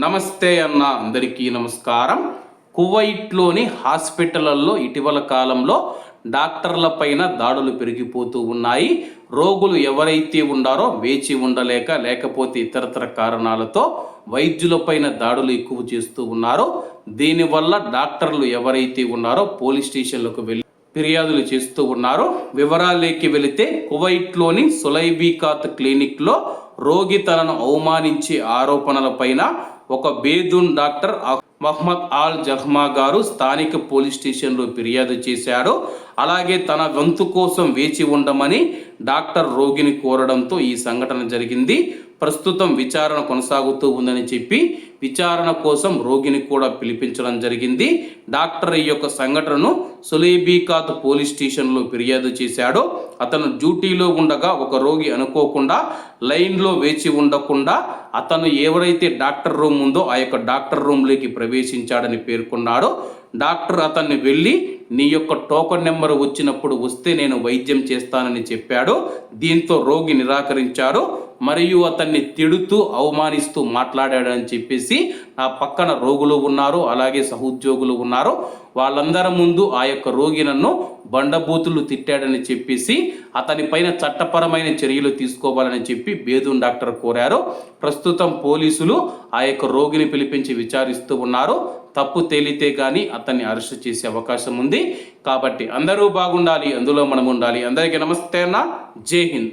నమస్తే అన్న అందరికీ నమస్కారం. కువైట్లోని హాస్పిటళ్ళలో ఇటీవల కాలంలో డాక్టర్ల పైన దాడులు పెరిగిపోతూ ఉన్నాయి. రోగులు ఎవరైతే ఉండారో వేచి ఉండలేక లేకపోతే ఇతరతర కారణాలతో వైద్యులపైన దాడులు ఎక్కువ చేస్తూ ఉన్నారు. దీనివల్ల డాక్టర్లు ఎవరైతే ఉన్నారో పోలీస్ స్టేషన్లకు వెళ్ళి ఫిర్యాదులు చేస్తూ ఉన్నారు. వివరాలేకి వెళితే కువైట్లోని సులైబీకాత్ క్లినిక్లో రోగి తనను అవమానించే ఆరోపణలపైన ఒక Bedouin doctor Mohammed Al Jahma గారు స్థానిక పోలీస్ స్టేషన్లో ఫిర్యాదు చేశాడు అలాగే తన వంతు కోసం వేచి ఉండమని డాక్టర్ రోగిని కోరడంతో ఈ సంఘటన జరిగింది. ప్రస్తుతం విచారణ కొనసాగుతూ ఉందని చెప్పి విచారణ కోసం రోగిని కూడా పిలిపించడం జరిగింది. డాక్టర్ ఈ యొక్క సంఘటనను సులేబీకాత్ పోలీస్ స్టేషన్లో ఫిర్యాదు చేశాడు. అతను డ్యూటీలో ఉండగా ఒక రోగి అనుకోకుండా లైన్లో వేచి ఉండకుండా అతను ఎవరైతే డాక్టర్ రూమ్ ఉందో ఆ యొక్క డాక్టర్ రూమ్లోకి ప్రవేశించాడని పేర్కొన్నాడో డాక్టర్ అతన్ని వెళ్ళి నీ యొక్క టోకన్ నెంబర్ వచ్చినప్పుడు వస్తే నేను వైద్యం చేస్తానని చెప్పాడు. దీంతో రోగి నిరాకరించాడు. మరియు అతన్ని తిడుతూ అవమానిస్తూ మాట్లాడాడని చెప్పేసి నా పక్కన రోగులు ఉన్నారు అలాగే సహోద్యోగులు ఉన్నారు. వాళ్ళందరి ముందు ఆ యొక్క రోగి నన్ను బండబూతులు తిట్టాడని చెప్పేసి అతని పైన చట్టపరమైన చర్యలు తీసుకోవాలని చెప్పి చెప్పి బేదూన్ డాక్టర్ కోరారు. ప్రస్తుతం పోలీసులు ఆ యొక్క రోగిని పిలిపించి విచారిస్తూ ఉన్నారు. తప్పు తేలితే కానీ అతన్ని అరెస్ట్ చేసే అవకాశం ఉంది. కాబట్టి అందరూ బాగుండాలి అందులో మనం ఉండాలి అందరికీ నమస్తే అన్న. జై హింద్.